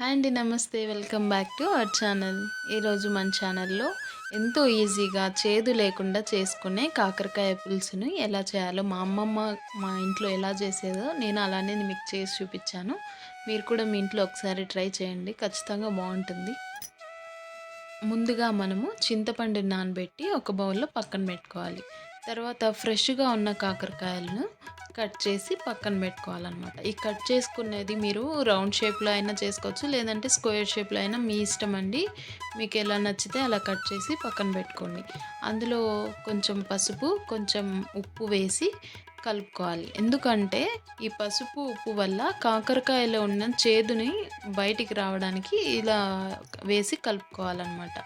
Hi అండి నమస్తే. Welcome back to our channel. ఈరోజు మన ఛానల్లో ఎంతో ఈజీగా చేదు లేకుండా చేసుకునే కాకరకాయ పులుసుని ఎలా చేయాలో మా అమ్మమ్మ మా ఇంట్లో ఎలా చేసేదో నేను అలానే మీకు చేసి చూపించాను. మీరు కూడా మీ ఇంట్లో ఒకసారి ట్రై చేయండి. ఖచ్చితంగా బాగుంటుంది. ముందుగా మనము చింతపండు నానబెట్టి ఒక బౌల్లో పక్కన పెట్టుకోవాలి. తర్వాత ఫ్రెష్గా ఉన్న కాకరకాయలను కట్ చేసి పక్కన పెట్టుకోవాలన్నమాట. ఈ కట్ చేసుకునేది మీరు రౌండ్ షేప్లో అయినా చేసుకోవచ్చు లేదంటే స్క్వేర్ షేప్లో అయినా మీ ఇష్టం అండి. మీకు ఎలా నచ్చితే అలా కట్ చేసి పక్కన పెట్టుకోండి. అందులో కొంచెం పసుపు కొంచెం ఉప్పు వేసి కలుపుకోవాలి. ఎందుకంటే ఈ పసుపు ఉప్పు వల్ల కాకరకాయలో ఉన్న చేదుని బయటికి రావడానికి ఇలా వేసి కలుపుకోవాలన్నమాట.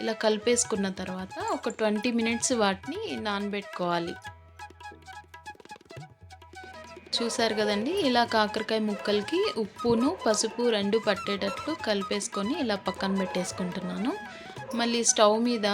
ఇలా కలిపేసుకున్న తర్వాత ఒక ట్వంటీ మినిట్స్ వాటిని నానబెట్టుకోవాలి. చూసారు కదండి? ఇలా కాకరకాయ ముక్కలకి ఉప్పును పసుపు రెండు పట్టేటట్లు కలిపేసుకొని ఇలా పక్కన పెట్టేసుకుంటున్నాను. మళ్ళీ స్టవ్ మీద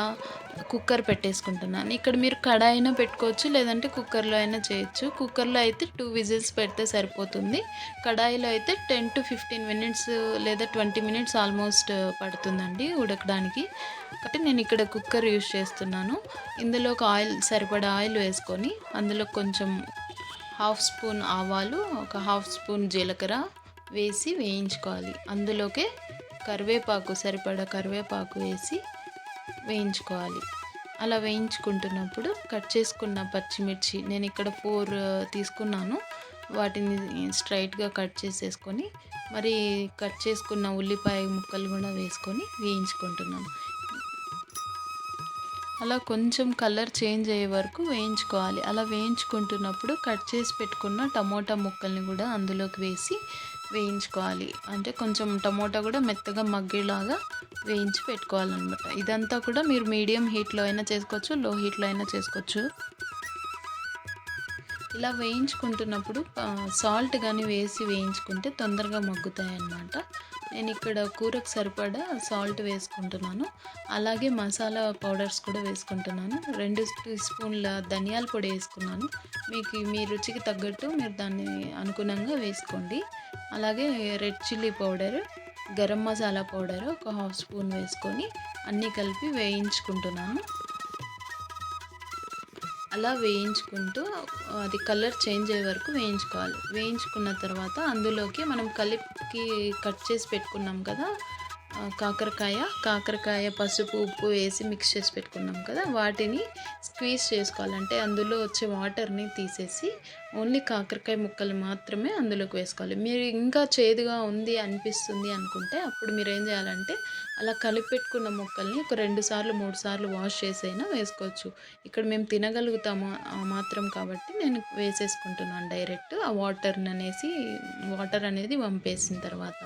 కుక్కర్ పెట్టేసుకుంటున్నాను ఇక్కడ మీరు కడాయి అయినా పెట్టుకోవచ్చు లేదంటే కుక్కర్లో అయినా చేయొచ్చు. కుక్కర్లో అయితే టూ విజిల్స్ పెడితే సరిపోతుంది. కడాయిలో అయితే టెన్ టు ఫిఫ్టీన్ మినిట్స్ లేదా ట్వంటీ మినిట్స్ ఆల్మోస్ట్ పడుతుందండి ఉడకడానికి. కాబట్టి నేను ఇక్కడ కుక్కర్ యూజ్ చేస్తున్నాను. ఇందులో ఒక ఆయిల్ సరిపడా ఆయిల్ వేసుకొని అందులో కొంచెం హాఫ్ స్పూన్ ఆవాలు ఒక హాఫ్ స్పూన్ జీలకర్ర వేసి వేయించుకోవాలి. అందులోకే కరివేపాకు సరిపడా కరివేపాకు వేసి వేయించుకోవాలి. అలా వేయించుకుంటున్నప్పుడు కట్ చేసుకున్న పచ్చిమిర్చి నేను ఇక్కడ ఫోర్ తీసుకున్నాను. వాటిని స్ట్రైట్గా కట్ చేసేసుకొని మరి కట్ చేసుకున్న ఉల్లిపాయ ముక్కలు కూడా వేసుకొని వేయించుకుంటున్నాను. అలా కొంచెం కలర్ చేంజ్ అయ్యే వరకు వేయించుకోవాలి. అలా వేయించుకుంటున్నప్పుడు కట్ చేసి పెట్టుకున్న టమోటా ముక్కల్ని కూడా అందులోకి వేసి వేయించుకోవాలి. అంటే కొంచెం టమోటా కూడా మెత్తగా మగ్గేలాగా వేయించి పెట్టుకోవాలన్నమాట. ఇదంతా కూడా మీరు మీడియం హీట్లో అయినా చేసుకోవచ్చు లో హీట్లో అయినా చేసుకోవచ్చు. ఇలా వేయించుకుంటున్నప్పుడు సాల్ట్ కానీ వేసి వేయించుకుంటే తొందరగా మగ్గుతాయి అన్నమాట నేను ఇక్కడ కూరకు సరిపడా సాల్ట్ వేసుకుంటున్నాను. అలాగే మసాలా పౌడర్స్ కూడా వేసుకుంటున్నాను. రెండు టీ స్పూన్ల ధనియాల పొడి వేసుకున్నాను. మీకు మీ రుచికి తగ్గట్టు మీరు దాన్ని అనుగుణంగా వేసుకోండి. అలాగే red chilli powder garam masala powder ఒక హాఫ్ స్పూన్ వేసుకొని అన్నీ కలిపి వేయించుకుంటున్నాను. అలా వేయించుకుంటూ అది కలర్ చేంజ్ అయ్యే వరకు వేయించుకోవాలి. వేయించుకున్న తర్వాత అందులోకి మనం కలిపి కట్ చేసి పెట్టుకున్నాం కదా కాకరకాయ కాకరకాయ పసుపు ఉప్పు వేసి మిక్స్ చేసి పెట్టుకున్నాం కదా వాటిని స్క్వీజ్ చేసుకోవాలంటే అందులో వచ్చే వాటర్ని తీసేసి ఓన్లీ కాకరకాయ ముక్కలు మాత్రమే అందులోకి వేసుకోవాలి. మీరు ఇంకా చేదుగా ఉంది అనిపిస్తుంది అనుకుంటే అప్పుడు మీరు ఏం చేయాలంటే అలా కలిపెట్టుకున్న ముక్కల్ని ఒక రెండు సార్లు మూడు సార్లు వాష్ చేసైనా వేసుకోవచ్చు. ఇక్కడ మేము తినగలుగుతాము మాత్రం కాబట్టి నేను వేసేసుకుంటున్నాను డైరెక్ట్ ఆ వాటర్ని అనేసి వాటర్ అనేది పంపేసిన తర్వాత.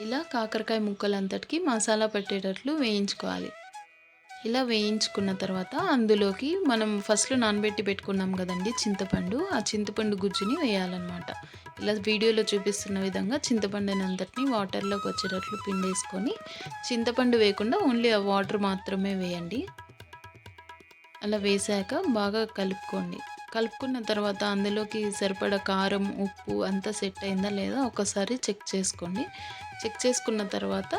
ఇలా కాకరకాయ ముక్కలంతటికి మసాలా పెట్టేటట్లు వేయించుకోవాలి. ఇలా వేయించుకున్న తర్వాత అందులోకి మనం ఫస్ట్లో నానబెట్టి పెట్టుకున్నాం కదండి చింతపండు. ఆ చింతపండు గుజ్జుని వేయాలన్నమాట. ఇలా వీడియోలో చూపిస్తున్న విధంగా చింతపండుని అంతటిని వాటర్లోకి వచ్చేటట్లు పిండేసుకొని చింతపండు వేయకుండా ఓన్లీ ఆ వాటర్ మాత్రమే వేయండి. అలా వేసాక బాగా కలుపుకోండి. కలుపుకున్న తర్వాత అందులోకి సరిపడ కారం ఉప్పు అంతా సెట్ అయిందా లేదా ఒకసారి చెక్ చేసుకోండి. చెక్ చేసుకున్న తర్వాత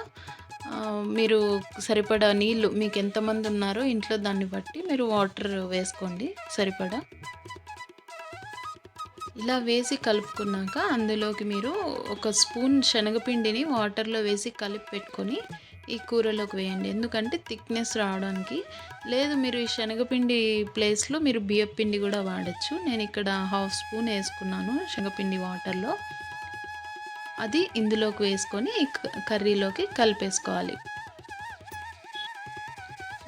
మీరు సరిపడా నీళ్ళు మీకు ఎంతమంది ఉన్నారో ఇంట్లో దాన్ని బట్టి మీరు వాటర్ వేసుకోండి సరిపడా. ఇలా వేసి కలుపుకున్నాక అందులోకి మీరు ఒక స్పూన్ శనగపిండిని వాటర్లో వేసి కలిపి పెట్టుకొని ఈ కూరలోకి వేయండి. ఎందుకంటే థిక్నెస్ రావడానికి లేదు మీరు ఈ శనగపిండి ప్లేస్లో మీరు బియ్యపిండి కూడా వాడచ్చు. నేను ఇక్కడ హాఫ్ స్పూన్ వేసుకున్నాను శనగపిండి వాటర్లో. అది ఇందులోకి వేసుకొని కర్రీలోకి కలిపేసుకోవాలి.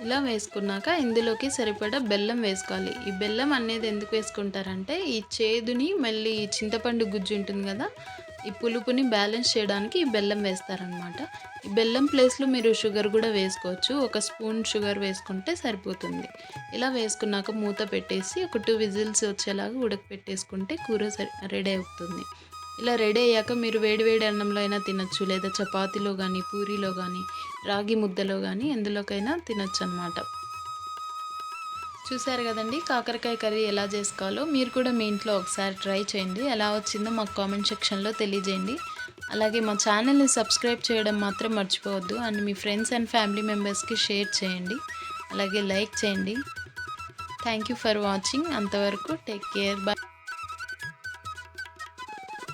ఇలా వేసుకున్నాక ఇందులోకి సరిపడా బెల్లం వేసుకోవాలి. ఈ బెల్లం అనేది ఎందుకు వేసుకుంటారంటే ఈ చేదుని మళ్ళీ చింతపండు గుజ్జు ఉంటుంది కదా ఈ పులుపుని బ్యాలెన్స్ చేయడానికి ఈ బెల్లం వేస్తారనమాట ఈ బెల్లం ప్లేస్లో మీరు షుగర్ కూడా వేసుకోవచ్చు. ఒక స్పూన్ షుగర్ వేసుకుంటే సరిపోతుంది. ఇలా వేసుకున్నాక మూత పెట్టేసి ఒక టూ విజిల్స్ వచ్చేలాగా ఉడకపెట్టేసుకుంటే కూర రెడీ అవుతుంది. ఇలా రెడీ అయ్యాక మీరు వేడివేడి అన్నంలో అయినా తినచ్చు లేదా చపాతీలో కానీ పూరీలో కానీ రాగి ముద్దలో కానీ ఎందులోకైనా తినచ్చు అనమాట చూసారు కదండి కాకరకాయ కర్రీ ఎలా చేసుకోవాలో మీరు కూడా మీ ఇంట్లో ఒకసారి ట్రై చేయండి. ఎలా వచ్చిందో మాకు కామెంట్ సెక్షన్లో తెలియజేయండి. అలాగే మా ఛానల్ని సబ్స్క్రైబ్ చేయడం మాత్రం మర్చిపోవద్దు. అండ్ మీ ఫ్రెండ్స్ అండ్ ఫ్యామిలీ మెంబర్స్కి షేర్ చేయండి. అలాగే లైక్ చేయండి. Thank you for watching. అంతవరకు టేక్ కేర్. బాయ్